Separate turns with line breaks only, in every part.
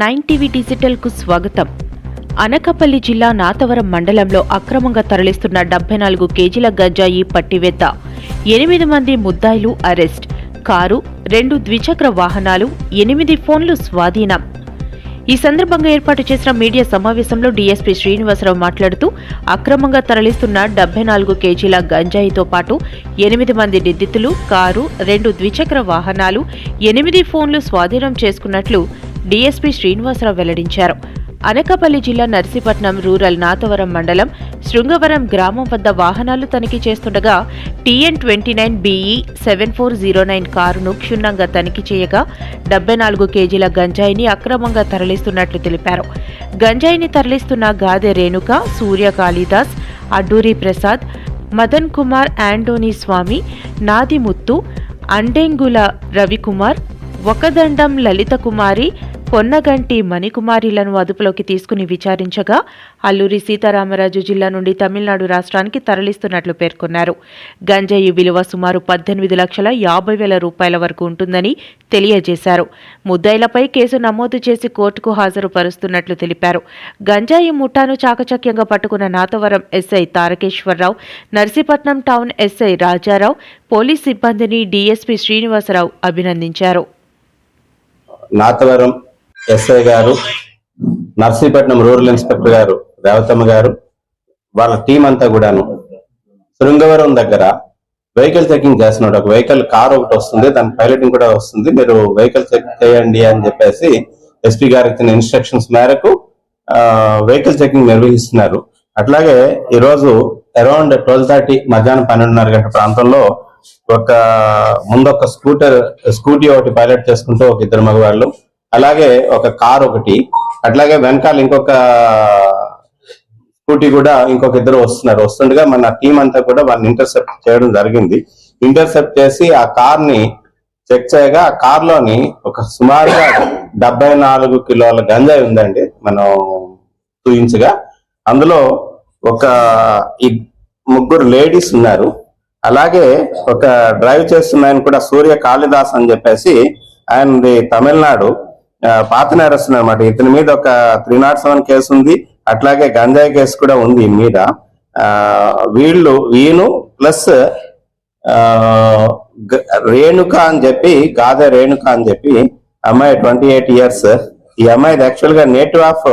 Nine TV డిజిటల్కు స్వాగతం. అనకాపల్లి జిల్లా నాతవరం మండలంలో అక్రమంగా తరలిస్తున్న డెబ్బై నాలుగు కేజీల గంజాయి పట్టివేత ఎనిమిది మంది ముద్దాయిలు అరెస్ట్ కారు రెండు ద్విచక్ర వాహనాలు ఎనిమిది ఫోన్లు స్వాధీనం. ఈ సందర్భంగా ఏర్పాటు చేసిన మీడియా సమావేశంలో డీఎస్పీ శ్రీనివాసరావు మాట్లాడుతూ అక్రమంగా తరలిస్తున్న డెబ్బై నాలుగు కేజీల గంజాయితో పాటు ఎనిమిది మంది నిందితులు కారు రెండు ద్విచక్ర వాహనాలు ఎనిమిది ఫోన్లు స్వాధీనం చేసుకున్నట్లు డీఎస్పీ శ్రీనివాసరావు వెల్లడించారు. అనకాపల్లి జిల్లా నర్సీపట్నం రూరల్ నాతవరం మండలం శృంగవరం గ్రామం వద్ద వాహనాలు తనిఖీ చేస్తుండగా TN twenty nine BE seven four zero nine కారును క్షుణ్ణంగా తనిఖీ చేయగా డెబ్బై నాలుగు కేజీల గంజాయిని అక్రమంగా తరలిస్తున్నట్లు తెలిపారు. గంజాయిని తరలిస్తున్న గాదె రేణుక సూర్య కాళీదాస్ అడ్డూరి ప్రసాద్ మదన్ కుమార్ యాండోనీ స్వామి నాదిముత్తు అండెంగుల రవికుమార్ ఒకదండం లలిత కుమారి పొన్నగంటి మణికుమారిలను అదుపులోకి తీసుకుని విచారించగా అల్లూరి సీతారామరాజు జిల్లా నుండి తమిళనాడు రాష్ట్రానికి తరలిస్తున్నట్లు పేర్కొన్నారు. గంజాయి విలువ సుమారు పద్దెనిమిది లక్షల యాభై వేల రూపాయల వరకు ఉంటుందని తెలియజేశారు. ముద్దాయిలపై కేసు నమోదు చేసి కోర్టుకు హాజరుపరుస్తున్నట్లు తెలిపారు. గంజాయి ముఠాను చాకచక్యంగా పట్టుకున్న Nathavaram SI Tarakeswararao Narsipatnam town SI Rajarao police సిబ్బందిని డీఎస్పీ శ్రీనివాసరావు అభినందించారు.
నాతవరం ఎస్ఐ గారు నర్సీపట్నం రూరల్ ఇన్స్పెక్టర్ గారు రేవతమ్మ గారు వాళ్ళ టీం అంతా కూడాను శృంగవరం దగ్గర వెహికల్ చెకింగ్ చేస్తున్నాడు. ఒక వెహికల్ కార్ ఒకటి వస్తుంది దాని పైలటింగ్ కూడా వస్తుంది. మీరు వెహికల్ చెక్ చేయండి అని చెప్పేసి ఎస్పీ గారు ఇచ్చిన ఇన్స్ట్రక్షన్స్ మేరకు వెహికల్ చెకింగ్ నిర్వహిస్తున్నారు. అట్లాగే ఈరోజు అరౌండ్ ట్వెల్వ్ థర్టీ మధ్యాహ్నం పన్నెండున్నర గంట ప్రాంతంలో ఒక ముందొక స్కూటర్ స్కూటీ ఒకటి పైలట్ చేసుకుంటూ ఒక ఇద్దరు మగవాళ్ళు అలాగే ఒక కార్ ఒకటి అట్లాగే వెనకాల ఇంకొక స్కూటీ కూడా ఇంకొక ఇద్దరు వస్తున్నారు. వస్తుండగా మన టీం అంతా కూడా వాళ్ళని ఇంటర్సెప్ట్ చేయడం జరిగింది. ఇంటర్సెప్ట్ చేసి ఆ కార్ని చెక్ చేయగా ఆ కార్లోని ఒక సుమారుగా డెబ్బై నాలుగు కిలోల గంజాయి ఉందండి మనం చూయించగా అందులో ఒక ముగ్గురు లేడీస్ ఉన్నారు. అలాగే ఒక డ్రైవ్ చేస్తున్న ఆయన కూడా సూర్య కాళిదాస్ అని చెప్పేసి ఆయనది తమిళనాడు. పాత నేరస్తున్నారు అనమాట ఇతని మీద ఒక త్రీ నాట్ సెవెన్ కేసు ఉంది. అట్లాగే గంజాయి కేసు కూడా ఉంది మీద. ఆ, వీళ్ళు ఈయను ప్లస్ రేణుక అని చెప్పి గాదే రేణుక అని చెప్పి అమ్మాయి ట్వంటీ ఎయిట్ ఇయర్స్. ఈ అమ్మాయి యాక్చువల్గా నేటివ్ ఆఫ్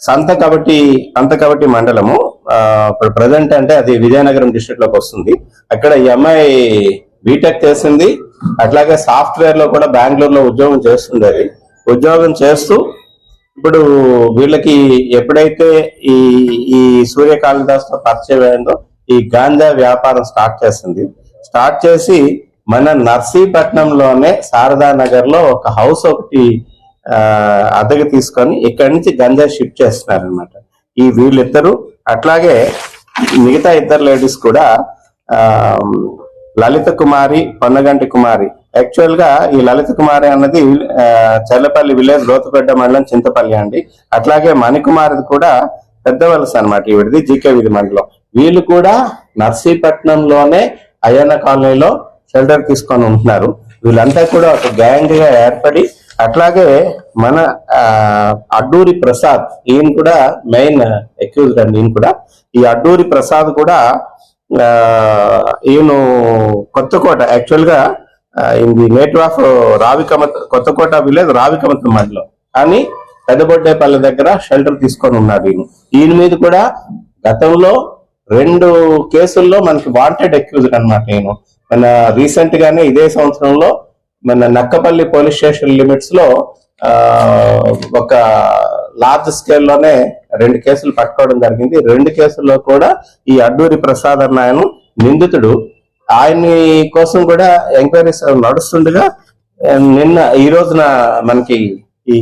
సంత కబట్టి సంత కబట్టి మండలము. ఇప్పుడు ప్రజెంట్ అంటే అది విజయనగరం డిస్ట్రిక్ట్లోకి వస్తుంది. అక్కడ ఈ అమ్మాయి బీటెక్ చేసింది. అట్లాగే సాఫ్ట్వేర్లో కూడా బెంగళూరులో ఉద్యోగం చేస్తుండేది. ఉద్యోగం చేస్తూ ఇప్పుడు వీళ్ళకి ఎప్పుడైతే ఈ ఈ సూర్య కాళిదాస్తో పరిచయం అయిందో ఈ గాంజా వ్యాపారం స్టార్ట్ చేసింది. స్టార్ట్ చేసి మన నర్సీపట్నంలోనే శారదా నగర్లో ఒక హౌస్ ఒకటి అద్దెకి తీసుకొని ఇక్కడి నుంచి గంజా షిఫ్ట్ చేస్తున్నారు అనమాట ఈ వీళ్ళిద్దరు అట్లాగే మిగతా ఇద్దరు లేడీస్ కూడా ఆ లలిత కుమారి పొన్నగంటి కుమారి. యాక్చువల్గా ఈ లలిత కుమారి అన్నది చల్లపల్లి విలేజ్ లోతుపెడ్డ మండలం చింతపల్లి అండి. అట్లాగే మణికుమారిది కూడా పెద్ద వలస అనమాట ఈవిడిది జీకే విధి మండలం. వీళ్ళు కూడా నర్సీపట్నంలోనే అయ్యన్న కాలనీలో షెల్టర్ తీసుకొని ఉంటున్నారు. వీళ్ళంతా కూడా ఒక గ్యాంగ్గా ఏర్పడి అట్లాగే మన అడ్డూరి ప్రసాద్ ఈయన కూడా మెయిన్ అక్యూజ్డ్ అండి ఈయన కూడా. ఈ అడ్డూరి ప్రసాద్ కూడా ఈయను కొత్తకోట యాక్చువల్గా ఇది native of Ravikamatham Kothakota village Ravikamatham మండలం కానీ పెద్దబొడ్డేపల్లి దగ్గర షెల్టర్ తీసుకొని ఉన్నాడు ఈయన. ఈయన మీద కూడా గతంలో రెండు కేసుల్లో మనకి వాంటెడ్ అక్యూజ్డ్ అన్నమాట నేను మన రీసెంట్ గానే ఇదే సంవత్సరంలో మన నక్కపల్లి పోలీస్ స్టేషన్ లిమిట్స్లో ఒక లార్జ్ స్కేల్లోనే రెండు కేసులు పట్టుకోవడం జరిగింది. రెండు కేసుల్లో కూడా ఈ అడ్డూరి ప్రసాద్ అన్న ఆయన నిందితుడు. ఆయన్ని కోసం కూడా ఎంక్వైరీస్ నడుస్తుండగా నిన్న ఈ రోజున మనకి ఈ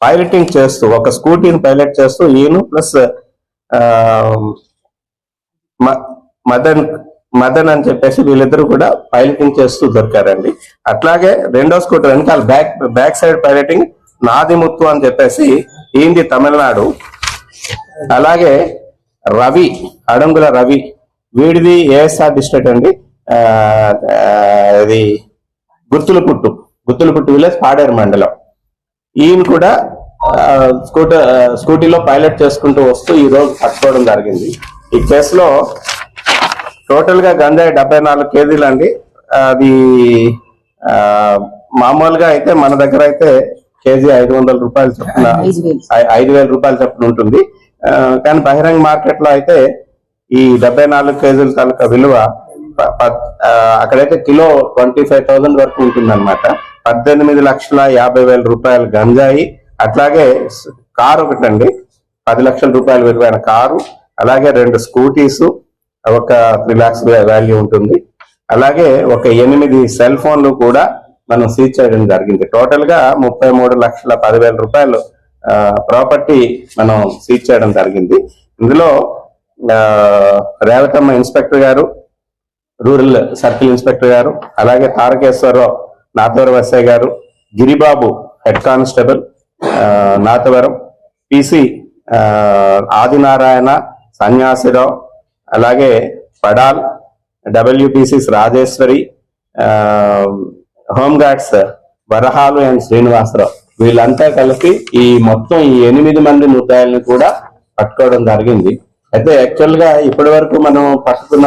పైలటింగ్ చేస్తూ ఒక స్కూటీని పైలట్ చేస్తూ ఈయన ప్లస్ మదన్ మదన్ అని చెప్పేసి వీళ్ళిద్దరు కూడా పైలటింగ్ చేస్తూ దొరికారండి. అట్లాగే రెండో స్కూటర్ వెనకాల back back side piloting Nadimuthu అని చెప్పేసి ఈంది తమిళనాడు? అలాగే రవి అడంగుల రవి వీడిది ఏఎస్ఆర్ డిస్ట్రిక్ట్ అండి. ఆ, ఆ, ఇది గుర్తుల పుట్టు విలేజ్ పాడేరు మండలం. ఈయన కూడా ఆ, స్కూటర్ స్కూటీలో పైలట్ చేసుకుంటూ వస్తూ ఈ రోజు పట్టుకోవడం జరిగింది. ఈ కేసులో టోటల్గా గంజాయి డెబ్బై నాలుగు కేజీలు అండి అది మామూలుగా అయితే మన దగ్గర అయితే కేజీ ఐదు వందల రూపాయలు చొప్పున ఐదు వేల. రూపాయలు చొప్పున ఉంటుంది. కానీ బహిరంగ మార్కెట్లో అయితే ఈ డెబ్బై నాలుగు కేజీల తాలూకా విలువ అక్కడైతే కిలో ట్వంటీ ఫైవ్ థౌసండ్ వరకు ఉంటుంది అనమాట పద్దెనిమిది లక్షల యాభై వేల రూపాయలు గంజాయి అట్లాగే కారు ఒకటండి. పది లక్షల రూపాయల విలువైన కారు అలాగే రెండు స్కూటీస్ ఒక త్రీ లాక్స్ వాల్యూ ఉంటుంది. అలాగే ఒక ఎనిమిది సెల్ ఫోన్లు కూడా మనం సీజ్ చేయడం జరిగింది. టోటల్గా ముప్పై మూడు లక్షల పదివేల రూపాయలు ప్రాపర్టీ మనం సీజ్ చేయడం జరిగింది. ఇందులో రేవతమ్మ ఇన్స్పెక్టర్ గారు రూరల్ సర్కిల్ ఇన్స్పెక్టర్ గారు అలాగే తారకేశ్వరరావు నాథవర ఎస్ఐ గారు Giribabu head constable Nathavaram PC Adinarayana Sanyasirao అలాగే Padal డబ్ల్యూపీసీస్ Rajeswari home guards Varahalu and Srinivasarao. వీళ్ళంతా కలిపి ఈ మొత్తం ఈ ఎనిమిది మంది ముద్దాయిల్ని కూడా పట్టుకోవడం జరిగింది. అయితే యాక్చువల్గా ఇప్పటి వరకు మనం పట్టుకున్న